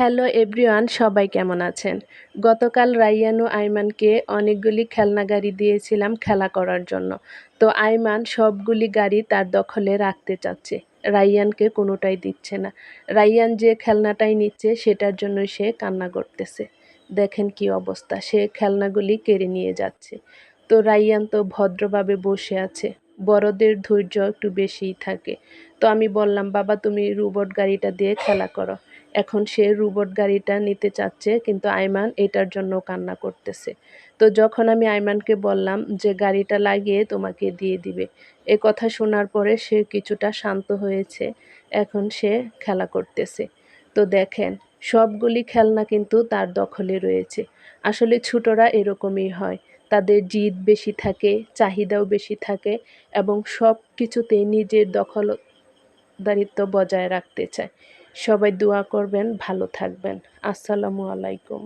Hello everyone, সবাই কেমন আছেন? গতকাল রাইয়ান আইমানকে অনেকগুলি খেলনা গাড়ি দিয়েছিলাম খেলা করার জন্য। তো আইমান সবগুলি গাড়ি তার দখলে রাখতে চাচ্ছে। রাইয়ানকে কোনোটাই দিচ্ছে না। রাইয়ান যে খেলনাটাই নিচ্ছে সেটার জন্য সে কান্না করতেছে। দেখেন কি অবস্থা, সে খেলনাগুলি কেড়ে নিয়ে যাচ্ছে। তো রাইয়ান তো ভদ্রভাবে বসে আছে, বড়দের ধৈর্য একটু বেশিই থাকে। তো আমি বললাম, বাবা, তুমি রোবট গাড়িটা দিয়ে খেলা করো। এখন সে রোবট গাড়িটা নিতে চাচ্ছে, কিন্তু আইমান এটার জন্য কান্না করতেছে। তো যখন আমি আইমানকে বললাম যে, গাড়িটা লাগিয়ে তোমাকে দিয়ে দিবে। এ কথা শোনার পরে সে কিছুটা শান্ত হয়েছে। এখন সে খেলা করতেছে। তো দেখেন, সবগুলি খেলনা কিন্তু তার দখলে রয়েছে। আসলে ছোটরা এরকমই হয়। তাদের জিদ বেশি থাকে, চাহিদাও বেশি থাকে এবং সব কিছুতেই নিজের দখলদারিত্ব বজায় রাখতে চায়। সবাই দোয়া করবেন ভালো থাকবেন। আসসালামু আলাইকুম।